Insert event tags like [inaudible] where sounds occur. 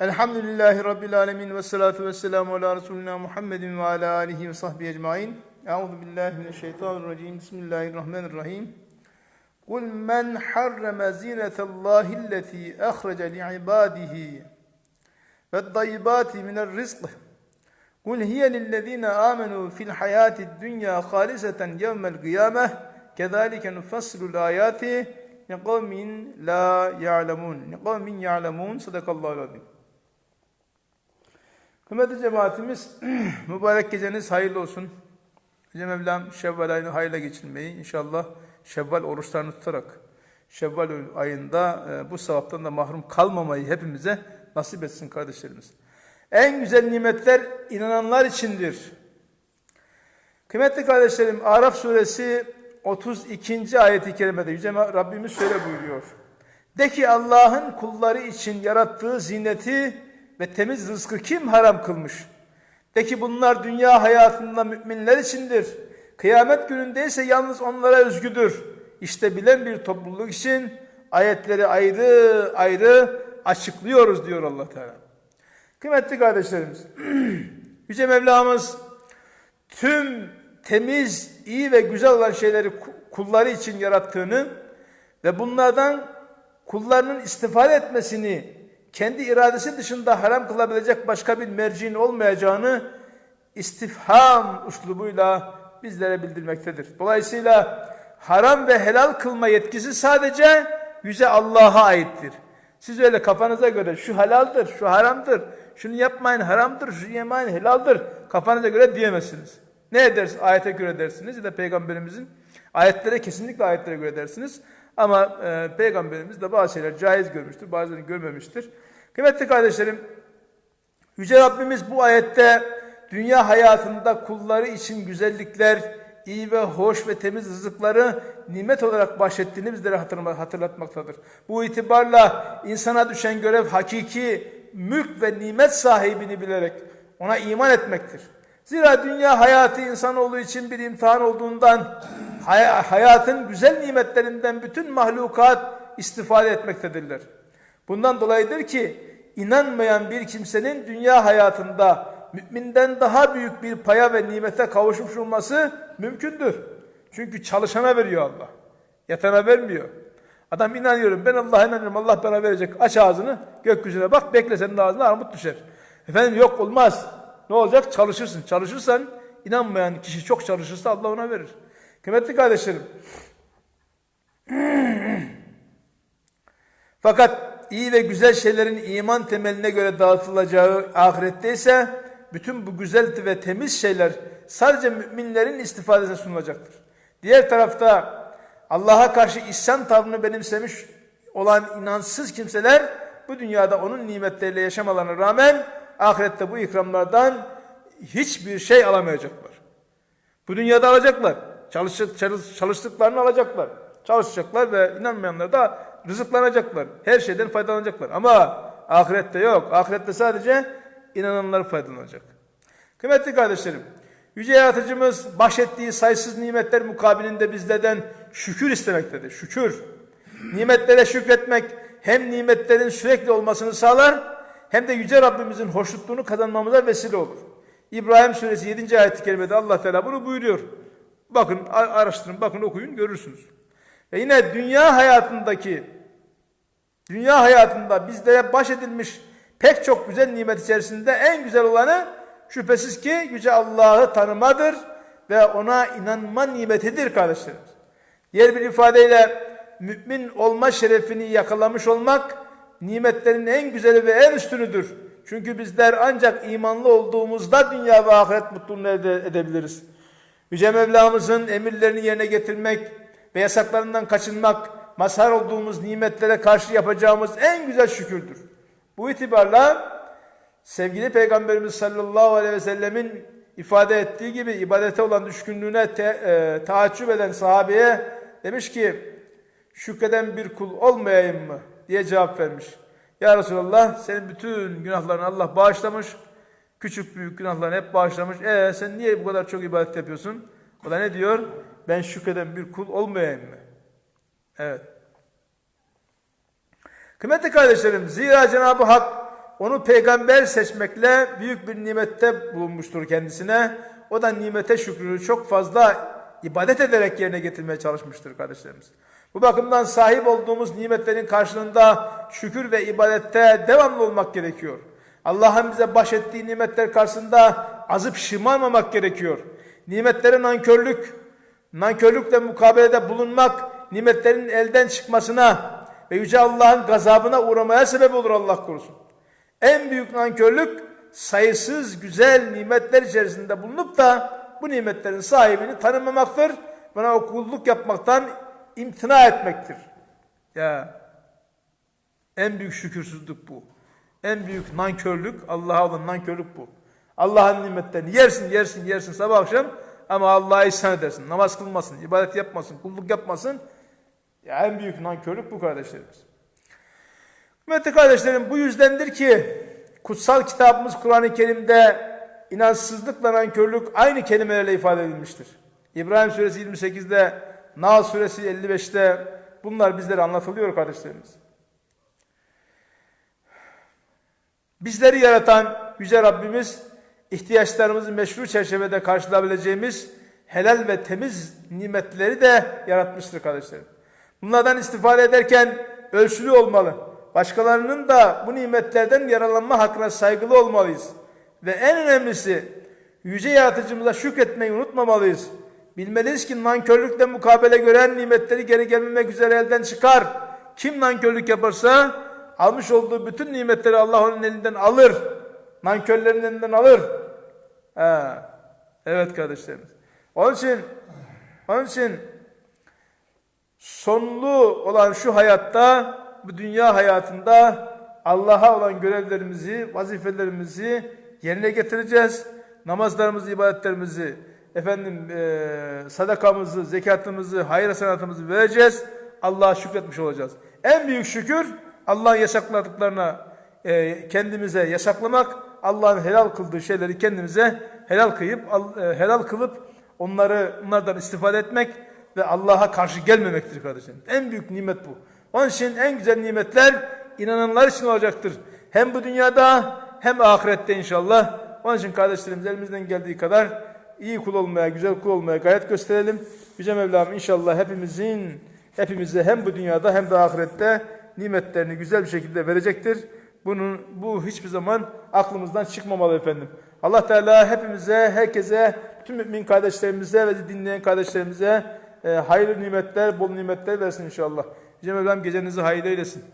Elhamdülillahi Rabbil alemin ve salatu ve selamu ala Resulina Muhammedin ve ala alihi ve sahbihi ecmain. Euzu billahi mineşşeytanirracim. Bismillahirrahmanirrahim. Kul men harrama zinetallahi allati ahraca li'ibadihi ve dayyibati minel rizq. Kul hiye lillezine amenu fil hayati dünya haliseten yevmel kıyameh. Kezalike nufassilu ayati liqavmin la ya'lemun. Liqavmin ya'lemun. Sadakallahu azim. Kıymetli cemaatimiz, [clears throat] mübarek geceniz hayırlı olsun. Yüce Mevlam Şevval ayını hayırla geçirmeyi inşallah Şevval oruçlarını tutarak Şevval ayında e, bu sevaptan da mahrum kalmamayı hepimize nasip etsin kardeşlerimiz. En güzel nimetler inananlar içindir. Kıymetli kardeşlerim Araf suresi 32. ayeti kerimede Yüce Rabbimiz şöyle buyuruyor. De ki Allah'ın kulları için yarattığı zineti ve temiz rızkı kim haram kılmış? De ki bunlar dünya hayatında müminler içindir. Kıyamet gününde ise yalnız onlara özgüdür. İşte bilen bir topluluk için ayetleri ayrı ayrı açıklıyoruz diyor allah Teala. Kıymetli kardeşlerimiz, [clears throat] Yüce Mevlamız tüm temiz, iyi ve güzel olan şeyleri kulları için yarattığını ve bunlardan kullarının istifade etmesini kendi iradesi dışında haram kılabilecek başka bir merciğin olmayacağını istifham uslubuyla bizlere bildirmektedir. Dolayısıyla haram ve helal kılma yetkisi sadece yüce Allah'a aittir. Siz öyle kafanıza göre şu halaldır, şu haramdır, şunu yapmayın haramdır, şunu yemeyin helaldir kafanıza göre diyemezsiniz. Ne edersiniz? Ayete göre dersiniz ya da peygamberimizin ayetlere kesinlikle ayetlere göre dersiniz. Ama e, peygamberimiz de bazı şeyler caiz görmüştür, bazılarını görmemiştir. Kıymetli kardeşlerim, Yüce Rabbimiz bu ayette dünya hayatında kulları için güzellikler, iyi ve hoş ve temiz rızıkları nimet olarak bahşettiğini bizlere hatırlatmaktadır. Bu itibarla insana düşen görev hakiki mülk ve nimet sahibini bilerek ona iman etmektir. Zira dünya hayatı insanoğlu için bir imtihan olduğundan hayatın güzel nimetlerinden bütün mahlukat istifade etmektedirler. Bundan dolayıdır ki inanmayan bir kimsenin dünya hayatında müminden daha büyük bir paya ve nimete kavuşmuş olması mümkündür. Çünkü çalışana veriyor Allah. Yatana vermiyor. Adam inanıyorum ben Allah'a inanıyorum Allah bana verecek. Aç ağzını gökyüzüne bak bekle senin ağzına armut düşer. Efendim yok olmaz. Ne olacak? Çalışırsın. Çalışırsan inanmayan kişi çok çalışırsa Allah ona verir. Kıymetli kardeşlerim. Fakat iyi ve güzel şeylerin iman temeline göre dağıtılacağı ahirette ise bütün bu güzel ve temiz şeyler sadece müminlerin istifadesine sunulacaktır. Diğer tarafta Allah'a karşı isyan tavrını benimsemiş olan inansız kimseler bu dünyada onun nimetleriyle yaşamalarına rağmen ahirette bu ikramlardan hiçbir şey alamayacaklar. Bu dünyada alacaklar. Çalıştık, çalıştıklarını alacaklar. Çalışacaklar ve inanmayanlar da rızıklanacaklar. Her şeyden faydalanacaklar. Ama ahirette yok. Ahirette sadece inananlar faydalanacak. Kıymetli kardeşlerim, Yüce Yaratıcımız bahşettiği sayısız nimetler mukabilinde bizlerden şükür istemektedir. Şükür. Nimetlere şükretmek hem nimetlerin sürekli olmasını sağlar hem de Yüce Rabbimizin hoşnutluğunu kazanmamıza vesile olur. İbrahim suresi 7. ayet-i kerimede Allah Teala bunu buyuruyor. Bakın araştırın, bakın okuyun görürsünüz. Ve yine dünya hayatındaki dünya hayatında bizlere baş edilmiş pek çok güzel nimet içerisinde en güzel olanı şüphesiz ki Yüce Allah'ı tanımadır ve ona inanma nimetidir kardeşlerim. Diğer bir ifadeyle mümin olma şerefini yakalamış olmak nimetlerin en güzeli ve en üstünüdür. Çünkü bizler ancak imanlı olduğumuzda dünya ve ahiret mutluluğunu elde edebiliriz. Yüce Mevlamızın emirlerini yerine getirmek ve yasaklarından kaçınmak mazhar olduğumuz nimetlere karşı yapacağımız en güzel şükürdür. Bu itibarla sevgili Peygamberimiz sallallahu aleyhi ve sellemin ifade ettiği gibi ibadete olan düşkünlüğüne te, e, taaccüp eden sahabeye demiş ki şükreden bir kul olmayayım mı diye cevap vermiş. Ya Resulallah senin bütün günahlarını Allah bağışlamış. Küçük büyük günahlarını hep bağışlamış. E sen niye bu kadar çok ibadet yapıyorsun? O da ne diyor? Ben şükreden bir kul olmayayım mı? Evet. Kıymetli kardeşlerim, zira Cenab-ı Hak onu peygamber seçmekle büyük bir nimette bulunmuştur kendisine. O da nimete şükrünü çok fazla ibadet ederek yerine getirmeye çalışmıştır kardeşlerimiz. Bu bakımdan sahip olduğumuz nimetlerin karşılığında şükür ve ibadette devamlı olmak gerekiyor. Allah'ın bize bahşettiği nimetler karşısında azıp şımarmamak gerekiyor. Nimetlere nankörlük, nankörlükle mukabelede bulunmak, nimetlerin elden çıkmasına ve Yüce Allah'ın gazabına uğramaya sebep olur Allah korusun. En büyük nankörlük sayısız güzel nimetler içerisinde bulunup da bu nimetlerin sahibini tanımamaktır. Buna o kulluk yapmaktan imtina etmektir. Ya en büyük şükürsüzlük bu. En büyük nankörlük, Allah'a olan nankörlük bu. Allah'ın nimetlerini yersin, yersin, yersin sabah akşam ama Allah'a isyan edersin. Namaz kılmasın, ibadet yapmasın, kulluk yapmasın. Ya en büyük nankörlük bu kardeşlerimiz. Kıymetli kardeşlerim bu yüzdendir ki kutsal kitabımız Kur'an-ı Kerim'de inançsızlıkla nankörlük aynı kelimelerle ifade edilmiştir. İbrahim suresi 28'de, Nahl suresi 55'te bunlar bizlere anlatılıyor kardeşlerimiz. Bizleri yaratan Yüce Rabbimiz ihtiyaçlarımızı meşru çerçevede karşılayabileceğimiz helal ve temiz nimetleri de yaratmıştır kardeşlerim. Bunlardan istifade ederken ölçülü olmalı. Başkalarının da bu nimetlerden yararlanma hakkına saygılı olmalıyız. Ve en önemlisi yüce yaratıcımıza şükretmeyi unutmamalıyız. Bilmeliyiz ki nankörlükle mukabele gören nimetleri geri gelmemek üzere elden çıkar. Kim nankörlük yaparsa almış olduğu bütün nimetleri Allah onun elinden alır. Nankörlerin elinden alır. Ha. Evet kardeşlerimiz. Onun için onun için sonlu olan şu hayatta, bu dünya hayatında Allah'a olan görevlerimizi, vazifelerimizi yerine getireceğiz. Namazlarımızı, ibadetlerimizi, efendim eee, sadakamızı, zekatımızı, hayır sanatımızı vereceğiz. Allah'a şükretmiş olacağız. En büyük şükür Allah'ın yasakladıklarına eee, kendimize yasaklamak, Allah'ın helal kıldığı şeyleri kendimize helal kıyıp, al- eee, helal kılıp onları onlardan istifade etmek ve Allah'a karşı gelmemektir kardeşim. En büyük nimet bu. Onun için en güzel nimetler inananlar için olacaktır. Hem bu dünyada hem ahirette inşallah. Onun için kardeşlerimiz elimizden geldiği kadar iyi kul olmaya, güzel kul olmaya gayret gösterelim. Yüce Mevlam inşallah hepimizin, hepimize hem bu dünyada hem de ahirette nimetlerini güzel bir şekilde verecektir. Bunun, bu hiçbir zaman aklımızdan çıkmamalı efendim. Allah Teala hepimize, herkese, tüm mümin kardeşlerimize ve dinleyen kardeşlerimize e, hayırlı nimetler, bol nimetler versin inşallah. Yüce Mevlam gecenizi hayırlı eylesin.